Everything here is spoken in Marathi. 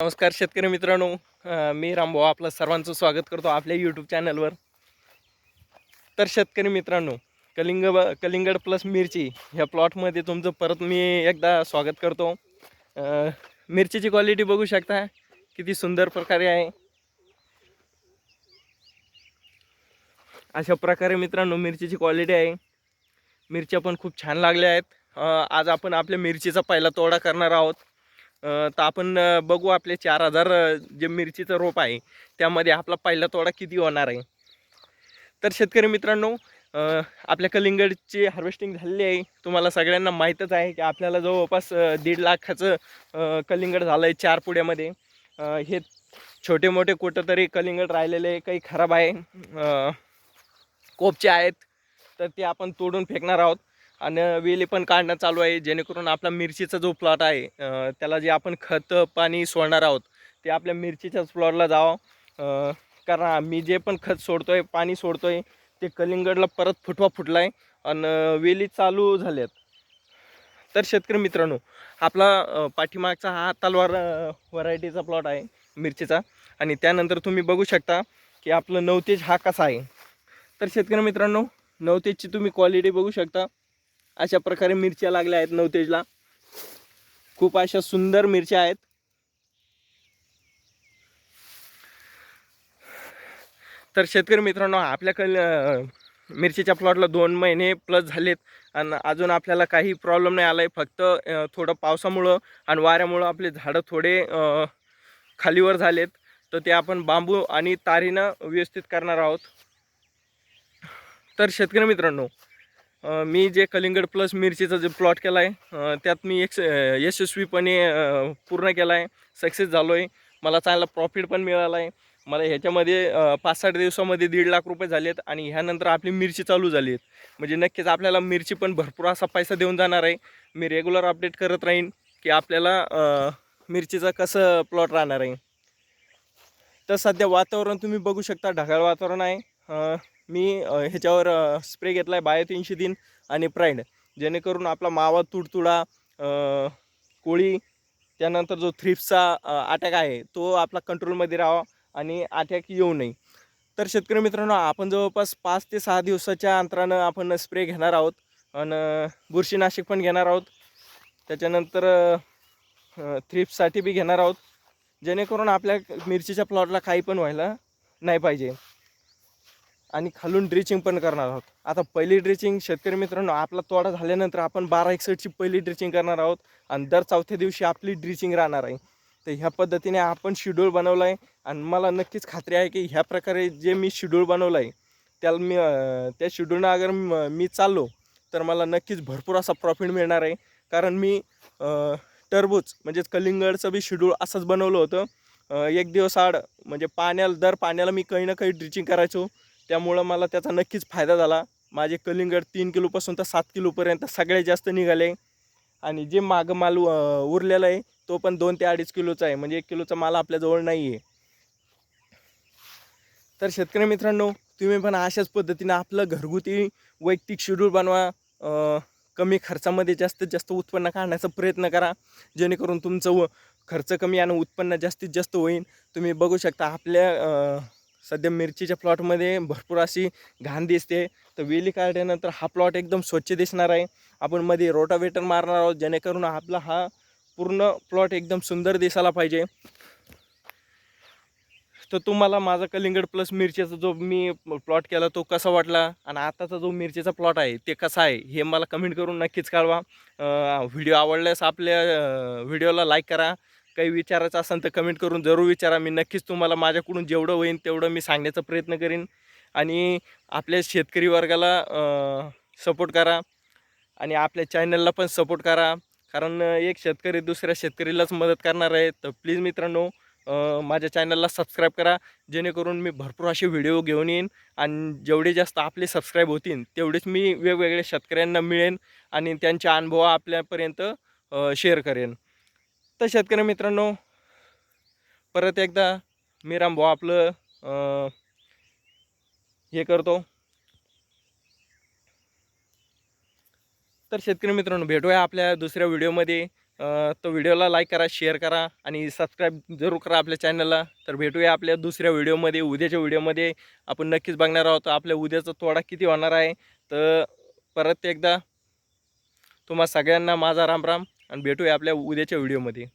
नमस्कार शेतकरी मित्रांनो. मी रामभाऊ आपलं सर्वांचं स्वागत करतो आपल्या यूट्यूब चॅनलवर तर शेतकरी मित्रांनो कलिंग कलिंगड प्लस मिरची ह्या प्लॉटमध्ये तुमचं परत मी एकदा स्वागत करतो. मिरचीची क्वालिटी बघू शकता. किती सुंदर प्रकारे आहे. अशा प्रकारे मित्रांनो मिरचीची क्वालिटी आहे. मिरच्या पण खूप छान लागल्या आहेत. आज आपण आपल्या मिरचीचा पहिला तोडा करणार आहोत. तर आपण बघू आपले चार हजार जे मिरचीचं रोप आहे त्यामध्ये आपला पहिला तोडा किती होणार आहे. तर शेतकरी मित्रांनो आपल्या कलिंगडची हार्वेस्टिंग झालेली आहे. तुम्हाला सगळ्यांना माहीतच आहे की आपल्याला जवळपास दीड लाखाचं कलिंगड झालं आहे चार पुड्यामध्ये हे छोटे मोठे कुठंतरी कलिंगड राहिलेले काही खराब आहे. कोपचे आहेत तर ते आपण तोडून फेकणार आहोत. आणि वेली पण काढणं चालू आहे जेणेकरून आपला मिरचीचा जो प्लॉट आहे त्याला जे आपण खत पाणी सोडणार आहोत ते आपल्या मिरचीच्याच प्लॉटला जावं. कारण मी जे पण खत सोडतो आहे पाणी सोडतो आहे ते कलिंगडला परत फुटवा फुटला आहे आणि वेली चालू झाल्यात. तर शेतकरी मित्रांनो आपला पाठीमागचा हा तलवार व्हरायटीचा प्लॉट आहे मिरचीचा. आणि त्यानंतर तुम्ही बघू शकता की आपलं नवतेज हा कसा आहे. तर शेतकरी मित्रांनो नवतेजची तुम्ही क्वालिटी बघू शकता. अशा प्रकारे मिरच्या लागल्या आहेत नवतेजला. खूप अशा सुंदर मिरच्या आहेत. तर शेतकरी मित्रांनो आपल्याकडे मिरचीच्या प्लॉटला दोन महिने प्लस झालेत आणि अजून आपल्याला काही प्रॉब्लेम नाही आला आहे फक्त थोडं पावसामुळं आणि वाऱ्यामुळं आपले झाडं थोडे खालीवर झालेत. तर ते आपण बांबू आणि तारीनं व्यवस्थित करणार आहोत. तर शेतकरी मित्रांनो मी जे कलिंगड प्लस मिरचीचा जे प्लॉट केला आहे त्यात मी एक यशस्वीपणे पूर्ण केला आहे सक्सेस झालो आहे मला चांगला प्रॉफिट पण मिळाला आहे मला ह्याच्यामध्ये पाच साठ दिवसामध्ये दीड लाख रुपये झाले आहेत आणि ह्यानंतर आपली मिरची चालू झाली आहेत म्हणजे नक्कीच आपल्याला मिरची पण भरपूर असा पैसा देऊन जाणार आहे. मी रेग्युलर अपडेट करत राहीन की आपल्याला मिरचीचा कसं प्लॉट राहणार आहे. तर सध्या वातावरण तुम्ही बघू शकता ढगाळ वातावरण आहे. मी ह्याच्यावर स्प्रे घेतला आहे बायो तीनशे दिन आणि प्राईड जेणेकरून आपला मावा तुडतुडा कोळी त्यानंतर जो थ्रिप्सचा अटॅक आहे तो आपला कंट्रोलमध्ये राहावा आणि अटॅक येऊ नये. तर शेतकरी मित्रांनो आपण जवळपास पाच ते सहा दिवसाच्या अंतरानं आपण स्प्रे घेणार आहोत आणि बुरशीनाशिक पण घेणार आहोत. त्याच्यानंतर थ्रिप्ससाठी बी घेणार आहोत. जेणेकरून आपल्या मिरचीच्या प्लॉटला काही पण व्हायला नाही पाहिजे. आणि खालून ड्रिचिंग पण करणार आहोत. आता पहिली ड्रिचिंग शेतकरी मित्रांनो आपला तोडा झाल्यानंतर आपण बारा एकसष्टची पहिली ड्रिचिंग करणार आहोत आणि दर चौथ्या दिवशी आपली ड्रिचिंग राहणार आहे. तर ह्या पद्धतीने आपण शेड्यूल बनवला आहे आणि मला नक्कीच खात्री आहे की ह्या प्रकारे जे मी शेड्यूल बनवलं आहे त्याला मी त्या शेड्यूलनं अगर मी चाललो तर मला नक्कीच भरपूर असा प्रॉफिट मिळणार आहे. कारण मी टरबूज म्हणजेच कलिंगडचं बी शेड्यूल असंच बनवलं होतं. एक दिवस आड म्हणजे पाण्याला दर पाण्याला मी काही ना काही ड्रिचिंग करायचो. त्यामुळं मला त्याचा नक्कीच फायदा झाला. माझे कलिंगड तीन किलोपासून तर सात किलोपर्यंत सगळ्यात जास्त निघाले. आणि जे मागं माल उरलेला आहे तो पण दोन ते अडीच किलोचा आहे. म्हणजे एक किलोचा माल आपल्याजवळ नाही आहे. तर शेतकरी मित्रांनो तुम्ही पण अशाच पद्धतीनं आपलं घरगुती वैयक्तिक शेड्यूल बनवा. कमी खर्चामध्ये जास्तीत जास्त उत्पन्न काढण्याचा प्रयत्न करा. जेणेकरून तुमचं व खर्च कमी आणि उत्पन्न जास्तीत जास्त होईल. तुम्ही बघू शकता आपल्या सध्या मिरचीच्या प्लॉटमध्ये भरपूर अशी घाण दिसते. तर वेली काढल्यानंतर हा प्लॉट एकदम स्वच्छ दिसणार आहे. आपण मध्ये रोटावेटर मारणार आहोत जेणेकरून आपला हा पूर्ण प्लॉट एकदम सुंदर दिसायला पाहिजे. तर तुम्हाला माझा कलिंगड प्लस मिरचीचा जो मी प्लॉट केला तो कसा वाटला? आणि आताचा जो मिरचीचा प्लॉट आहे ते कसा आहे? हे मला कमेंट करून नक्कीच कळवा. व्हिडिओ आवडल्यास आपल्या व्हिडिओला लाईक करा. काही विचारायचं असेल तर कमेंट करून जरूर विचारा. मी नक्कीच तुम्हाला माझ्याकडून जेवढं होईल तेवढं मी सांगण्याचा प्रयत्न करीन. आणि आपल्या शेतकरी वर्गाला सपोर्ट करा. आणि आपल्या चॅनलला पण सपोर्ट करा. कारण एक शेतकरी दुसऱ्या शेतकरीलाच मदत करणार आहे. तर प्लीज मित्रांनो माझ्या चॅनलला सबस्क्राईब करा. जेणेकरून मी भरपूर असे व्हिडिओ घेऊन येईन. आणि जेवढे जास्त आपले सबस्क्राईब होतील तेवढेच मी वेगवेगळ्या शेतकऱ्यांना मिळेन. आणि त्यांचे अनुभव आपल्यापर्यंत शेअर करेन. तर शेतकरी मित्रांनो परत एकदा मी रामभाऊ आपलं हे करतो. तर शेतकरी मित्रांनो भेटूया आपल्या दुसऱ्या व्हिडिओमध्ये. तो व्हिडिओला लाईक करा शेअर करा आणि सबस्क्राईब जरूर करा आपल्या चॅनलला तर भेटूया आपल्या दुसऱ्या व्हिडिओमध्ये उद्याच्या व्हिडिओमध्ये. आपण नक्कीच बघणार आहोत. आपल्या उद्याचा तोडा किती होणार आहे? तर परत एकदा तुम्हा सगळ्यांना माझा राम राम आणि भेटूया आपल्या उद्याच्या व्हिडिओमध्ये.